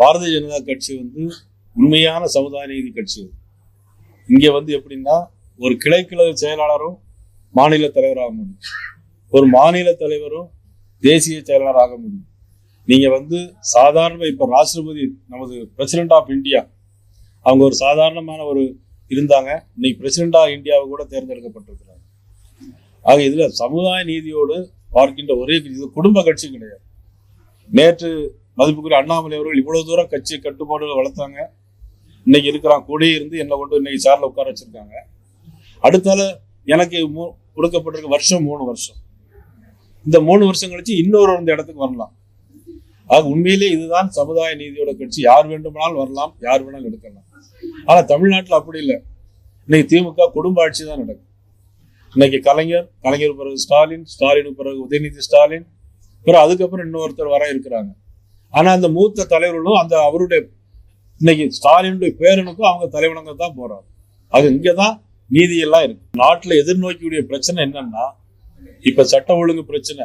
பாரதிய ஜனதா கட்சி வந்து உண்மையான சமுதாய நீதி கட்சி இங்கே வந்து எப்படின்னா ஒரு கிளை செயலாளரும் மாநில தலைவராக முடியும். ஒரு மாநில தலைவரும் தேசிய செயலாளராக ஆக முடியும். நீங்க வந்து சாதாரண இப்ப ராஷ்டிரபதி நமது பிரசிடென்ட் ஆஃப் இந்தியா அவங்க ஒரு சாதாரணமான ஒரு இருந்தாங்க. இன்னைக்கு பிரசிடென்ட் ஆஃப் இந்தியாவை கூட தேர்ந்தெடுக்கப்பட்டிருக்கிறாங்க. ஆக இதுல சமுதாய நீதியோடு பார்க்கின்ற ஒரே இது குடும்ப கட்சி கிடையாது. நேற்று மதிப்புக்குரிய அண்ணாமலை அவர்கள் இவ்வளவு தூரம் கட்சி கட்டுப்பாடுகளை வளர்த்தாங்க. இன்னைக்கு இருக்கிறான் கூடயே இருந்து என்னை கொண்டு இன்னைக்கு சேர்ல உட்கார வச்சிருக்காங்க. அடுத்தால எனக்கு கொடுக்கப்பட்டிருக்க வருஷம் மூணு வருஷம். இந்த மூணு வருஷம் கழிச்சு இன்னொரு இந்த இடத்துக்கு வரலாம். ஆக உண்மையிலே இதுதான் சமுதாய நீதியோட கட்சி. யார் வேண்டுமானாலும் வரலாம் யார் வேணாலும் எடுக்கலாம். ஆனா தமிழ்நாட்டில் அப்படி இல்லை. இன்னைக்கு திமுக குடும்ப ஆட்சி தான் நடக்கும் இன்னைக்கு கலைஞர் கலைஞர் பிறகு ஸ்டாலின் ஸ்டாலினுக்கு பிறகு உதயநிதி ஸ்டாலின் பிறகு அதுக்கப்புறம் இன்னொருத்தர் வர இருக்கிறாங்க. ஆனால் அந்த மூத்த தலைவர்களும் அந்த அவருடைய இன்னைக்கு ஸ்டாலினுடைய பேரனுக்கும் அவங்க தலைவனங்க தான் போறாங்க. அது இங்கே தான் நீதியெல்லாம் இருக்கு. நாட்டில் எதிர்நோக்கியுடைய பிரச்சனை என்னன்னா இப்போ சட்ட ஒழுங்கு பிரச்சனை.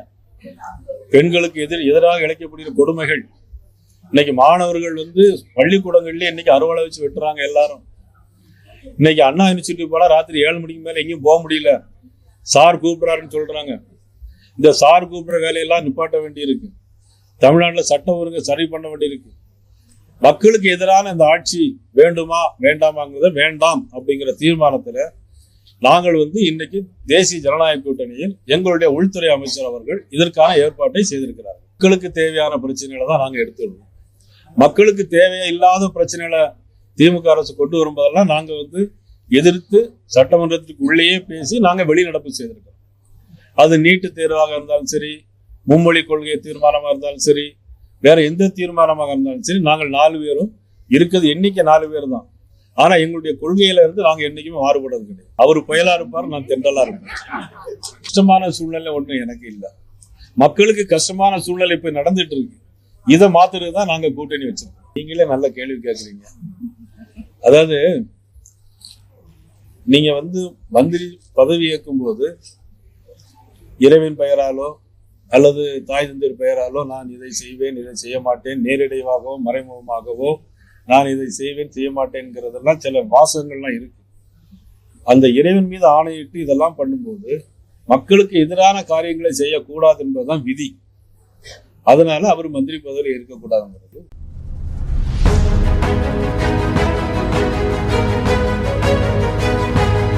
பெண்களுக்கு எதிர் எதிராக இழைக்கப்படுகிற கொடுமைகள். இன்னைக்கு மாணவர்கள் வந்து பள்ளிக்கூடங்கள்லேயே இன்னைக்கு அறுவலை வச்சு வெட்டுறாங்க எல்லாரும். இன்னைக்கு அண்ணா யூனிவர்சிட்டி போல ராத்திரி ஏழு மணிக்கு மேலே எங்கேயும் போக முடியல. சார் கூப்பிட்றாருன்னு சொல்றாங்க. இந்த சார் கூப்பிட்ற வேலையெல்லாம் நிப்பாட்ட வேண்டியிருக்கு. தமிழ்நாட்டில் சட்டம் ஒருங்க சரி பண்ண வேண்டியிருக்கு. மக்களுக்கு எதிரான இந்த ஆட்சி வேண்டுமா வேண்டாமாங்கிறத வேண்டாம் அப்படிங்கிற தீர்மானத்தில் நாங்கள் வந்து இன்னைக்கு தேசிய ஜனநாயக கூட்டணியில் எங்களுடைய உள்துறை அமைச்சர் அவர்கள் இதற்கான ஏற்பாட்டை செய்திருக்கிறார் மக்களுக்கு தேவையான பிரச்சனைகளை தான் நாங்கள் எடுத்துடுவோம் மக்களுக்கு தேவையா இல்லாத பிரச்சனைகளை திமுக அரசு கொண்டு வரும்போதெல்லாம் நாங்கள் வந்து எதிர்த்து சட்டமன்றத்துக்கு உள்ளேயே பேசி நாங்கள் வெளிநடப்பு செய்திருக்கிறோம். அது நீட்டு தேர்வாக இருந்தாலும் சரி மும்மொழி கொள்கை தீர்மானமா இருந்தாலும் சரி வேற எந்த தீர்மானமாக இருந்தாலும் சரி நாங்கள் நாலு பேரும் இருக்கிறது எண்ணிக்கை நாலு பேர் தான். ஆனா எங்களுடைய கொள்கையில இருந்து நாங்க என்னைக்குமே மாறுபடுறது கிடையாது. அவர் புயலா இருப்பார் நான் தென்றலா இருப்பேன். கஷ்டமான சூழ்நிலை ஒண்ணும் எனக்கு இல்லை. மக்களுக்கு கஷ்டமான சூழ்நிலை இப்ப நடந்துட்டு இருக்கு. இதை மாத்துறது தான் நாங்க கூட்டணி வச்சிருக்கோம். நீங்களே நல்ல கேள்வி கேட்குறீங்க அதாவது நீங்க வந்து மந்திரி பதவி ஏற்கும் போது இரவின் பெயராலோ அல்லது தாய் தந்தர் பெயராலோ நான் இதை செய்வேன் இதை செய்ய மாட்டேன். நேரிடைவாகவோ மறைமுகமாகவோ நான் இதை செய்வேன் செய்ய மாட்டேங்கிறதெல்லாம் சில வாசகங்கள்லாம் இருக்கு. அந்த இறைவன் மீது ஆணையிட்டு இதெல்லாம் பண்ணும்போது மக்களுக்கு எதிரான காரியங்களை செய்யக்கூடாது என்பதுதான் விதி. அதனால அவர் மந்திரி பதவியில் இருக்கக்கூடாதுங்கிறது.